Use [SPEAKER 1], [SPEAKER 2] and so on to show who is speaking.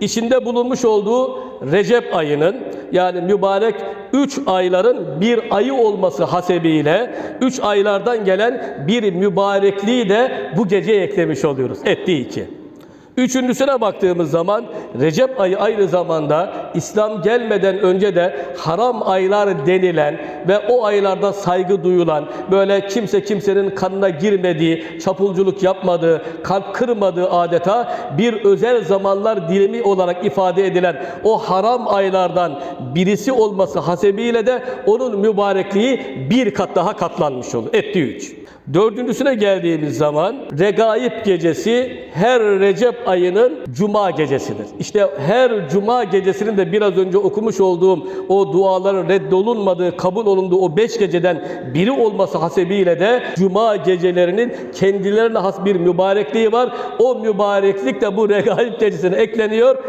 [SPEAKER 1] İçinde bulunmuş olduğu Recep ayının yani mübarek 3 ayların bir ayı olması hasebiyle 3 aylardan gelen bir mübarekliği de bu geceye eklemiş oluyoruz. Ettiği iki. Üçüncüsüne baktığımız zaman Recep ayı aynı zamanda İslam gelmeden önce de haram aylar denilen ve o aylarda saygı duyulan, böyle kimse kimsenin kanına girmediği, çapulculuk yapmadığı, kalp kırmadığı adeta bir özel zamanlar dilimi olarak ifade edilen o haram aylardan birisi olması hasebiyle de onun mübarekliği bir kat daha katlanmış olur. Etti üç. Dördüncüsüne geldiğimiz zaman Regaib gecesi her Recep ayının cuma gecesidir. İşte her cuma gecesinin de biraz önce okumuş olduğum o duaların reddolunmadığı, kabul olunduğu o beş geceden biri olması hasebiyle de cuma gecelerinin kendilerine has bir mübarekliği var. O mübareklik de bu Regaib gecesine ekleniyor.